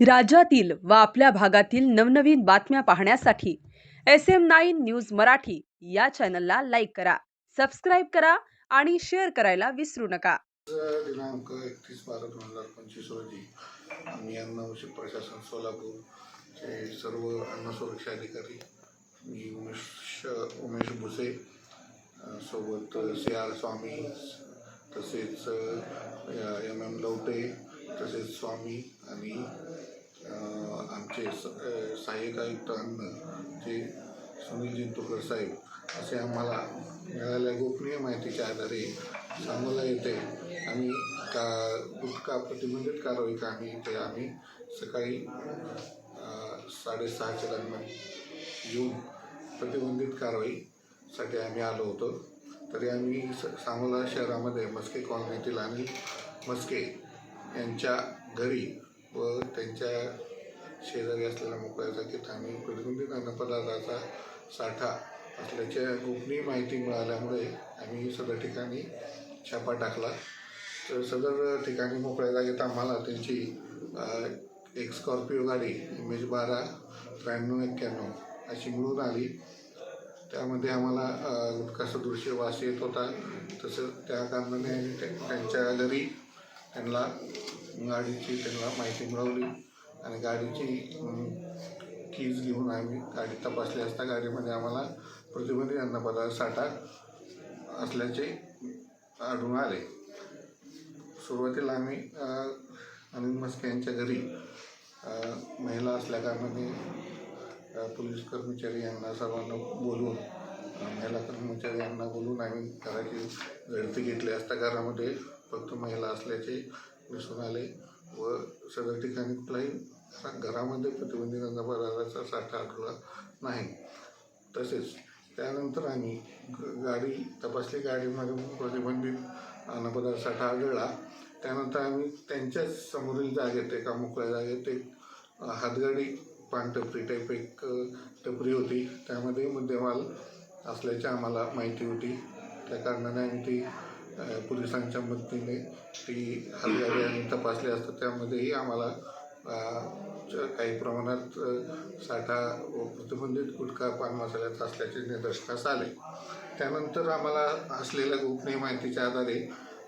राज्यातील व आपल्या भागातील नवनवीन बातम्या पाहण्यासाठी S M nine news Marathi या चॅनलला लाईक करा सबस्क्राईब करा आणि शेअर करायला विसरू नका. दिनांक एकतीस बारा दोन हजार पंचवीस रोजी आम्ही अन्न औषध प्रशासन सोलापूरचे सर्व अन्न सुरक्षा अधिकारी मी उमेश उमेश भुसे सोबत सी आर स्वामी तसेच एम एम लवटे तसेच स्वामी आणि आमचे स- सहाय्यक आयुक्त अन्न जे सुनील जिंतूरकर साहेब असे आम्हाला मिळालेल्या गोपनीय माहितीच्या आधारे सांगोला येते आम्ही का गुटखा प्रतिबंधित कारवाई कामी इथे आम्ही सकाळी साडेसहाच्या दरम्यान येऊन प्रतिबंधित कारवाईसाठी आम्ही आलो होतो. तरी आम्ही स सांगोला शहरामध्ये मस्के कॉलनीतील आणि मस्के यांच्या घरी व त्यांच्या शेजारी असलेल्या मोकळ्या जागेत आम्ही प्रतिबंधित अन्नपदार्थाचा साठा असल्याच्या गोपनीय माहिती मिळाल्यामुळे आम्ही सदर ठिकाणी छापा टाकला. तर सदर ठिकाणी मोकळ्या जागेत आम्हाला त्यांची एक स्कॉर्पिओ गाडी इमेज बारा त्र्याण्णव एक्क्याण्णव अशी मिळून आली. त्यामध्ये आम्हाला अ, दृश्य वास येत होता. तसं त्या कारणाने त्या- त्यांच्या घरी त्यांना गाडीची त्यांना माहिती मिळवली आणि गाडीची कीज घेऊन आम्ही गाडी तपासली असता गाडीमध्ये आम्हाला प्रतिबंधित अन्नपदार्थ साठा असल्याचे आढळून आले. सुरुवातीला आम्ही अनिल मस्के यांच्या घरी महिला असल्याकारणाने पोलीस कर्मचारी यांना सर्वांना बोलून महिला कर्मचारी यांना बोलून आम्ही घराची झडती घेतली असता घरामध्ये फक्त महिला असल्याचे दिसून आले व सगळ्या ठिकाणी कुठलाही घरामध्ये प्रतिबंधित पदार्थाचा साठा आढळला नाही. तसेच त्यानंतर आम्ही ग- गाडी तपासली गाडीमध्ये प्रतिबंधित अन्नपदार्थ साठा आढळला. त्यानंतर आम्ही त्यांच्याच समोरील जागेत एका मोकळ्या जागेत एक हातगाडी पानटपरी टाईप एक टपरी होती. त्यामध्ये मुद्देमाल असल्याची आम्हाला माहिती होती. त्या कारणाने आम्ही ती पोलिसांच्या मदतीने ती हातगाडी आणि तपासली असतात. त्यामध्येही आम्हाला काही प्रमाणात साठा व प्रतिबंधित गुटखा पान मसाल्याचा असल्याचे निदर्शनास आले. त्यानंतर आम्हाला असलेल्या गोपनीय माहितीच्या आधारे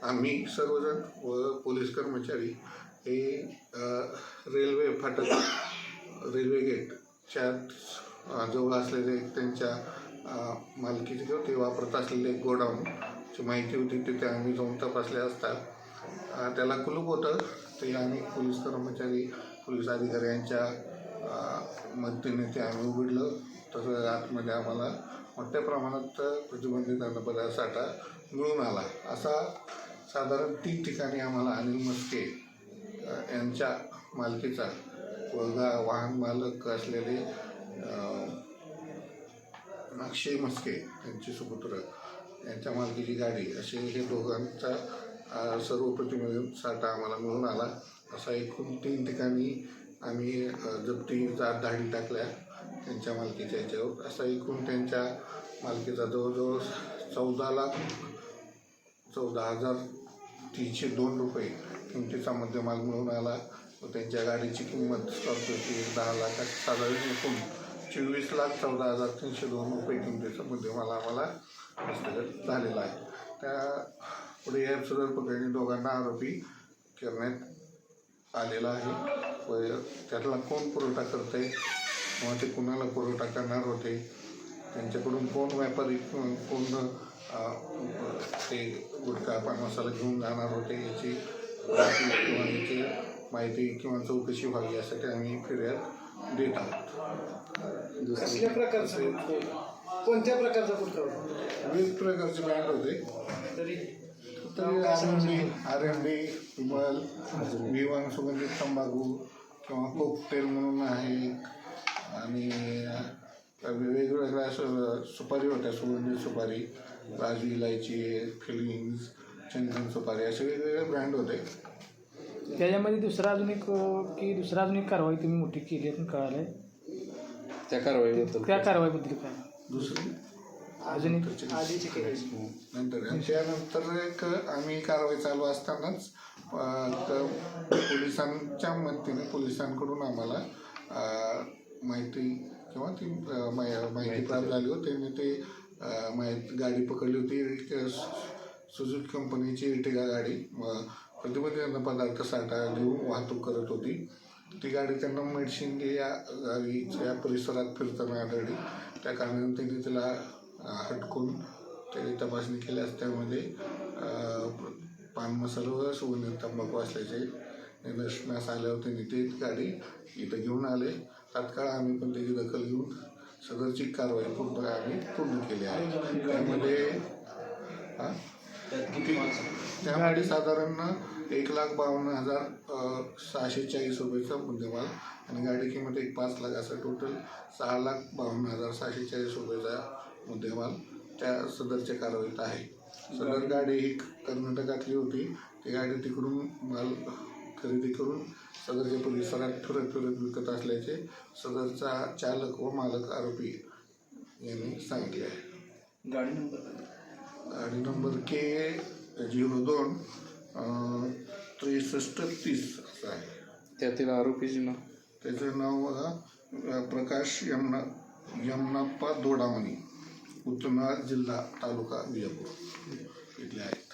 आम्ही सर्वजण व पोलीस कर्मचारी हे रेल्वे फाटक रेल्वे गेटच्या जवळ असलेले त्यांच्या मालकीचे किंवा ते वापरत असलेले गोडाऊन गोडाऊनची माहिती होती तिथे आम्ही जाऊन तपासले असता. त्याला कुलूप होतं. ते आम्ही पोलीस कर्मचारी पोलीस अधिकारी यांच्या मदतीने ते आम्ही उघडलं. तसं आतमध्ये आम्हाला मोठ्या प्रमाणात प्रतिबंधित अन्नपदार्थ साठा मिळून आला. असा साधारण तीन ठिकाणी आम्हाला अनिल मस्के यांच्या मालकीचा व वाहन मालक असलेले अक्षय मस्के यांचे सुपुत्र यांच्या मालकीची गाडी असे हे दोघांचा सर्व प्रतिबंधित साठा आम्हाला मिळून आला. असा एकूण तीन ठिकाणी आम्ही जप्तीचा धाडी टाकल्या त्यांच्या मालकीच्या याच्यावर. असा एकूण त्यांच्या मालकीचा जवळजवळ चौदा लाख चौदा हजार तीनशे दोन रुपये किमतीचा मध्यमाल मिळून आला व त्यांच्या गाडीची किंमत स्कॉर्पिओची दहा लाख साधारण एकूण चोवीस लाख चौदा हजार तीनशे दोन रुपये किमतीचा मुद्देमाल आम्हाला हस्तगत झालेला आहे. त्या पुढे या सदर प्रकरणी दोघांना आरोपी करण्यात आलेला आहे. व त्यातला कोण पुरवठा करते किंवा ते कुणाला पुरवठा करणार होते? त्यांच्याकडून कोण व्यापारी कोण ते गुटखा पान मसाला घेऊन जाणार होते? याची किंवा याची माहिती किंवा चौकशी व्हावी यासाठी आम्ही फिर्याद देत आहोत कसल्या प्रकारचं कोणत्या प्रकारचा होता? विविध प्रकारचे ब्रँड होते. तरी तरी R M D R M D Vimal V one सुगंधित तंबाखू किंवा कोकटेल म्हणून आहे. आणि वेगवेगळ्या सुपारी होत्या सुगंधित सुपारी राजू इलायची फिलिंग्स चंदन सुपारी असे वेगवेगळे ब्रँड होते. त्याच्यामध्ये दुसरा अजून एक की दुसरा अजून एक कारवाई तुम्ही मोठी केली आहे कळालंय. त्या कारवाईबद्दल त्या कारवाईबद्दल काय? दुसरी? अजून एक आधीची केली. नंतर आणि त्यानंतर एक आम्ही कारवाई चालू असतानाच पोलिसांच्या मदतीने पोलिसांकडून आम्हाला माहिती किंवा ती माहिती प्राप्त झाली होती. त्यांनी ते माहिती गाडी पकडली होती. सुझुकी कंपनीची इटिगा गाडी अ, प्रतिबंधित पदार्थ साठा घेऊन वाहतूक करत होती. ती गाडी त्यांना मेडशिंगे या गावीच्या परिसरात फिरताना आढळली. त्या कारणाने त्यांनी तिला हटकून त्याची तपासणी केल्यास त्यामध्ये पान मसाला व सुगंधित तंबाखू असल्याचे निदर्शनास आल्यावर त्यांनी ते गाडी इथं घेऊन आले. तात्काळ आम्ही पण त्याची दखल घेऊन सदरची कारवाई पूर्ण आम्ही पूर्ण केली आहे. त्यामध्ये हा? त्यामध्ये साधारण एक लाख बावन्न हजार सहाशे चाळीस रुपयेचा मुद्देमाल आणि गाडी किंमत एक पाच लाख असं टोटल सहा लाख बावन्न हजार सहाशे चाळीस रुपयेचा मुद्देमाल त्या सदरच्या कारवाईत आहे. सदर गाडी ही कर्नाटकातली होती. ती गाडी तिकडून माल खरेदी करून सदरच्या परिसरात फिरत फिरत विकत असल्याचे सदरचा चालक व मालक आरोपी यांनी सांगितले आहे. गाडी नंबर गाडी नंबर के झिरो दोन त्रेसष्ट तीस असं आहे. त्यातील आरोपीचे नाव? त्याचं नाव बघा प्रकाश यमना यमनाप्पा दोडामणी उत्तरनाळ जिल्हा तालुका विजापूर इथले आहे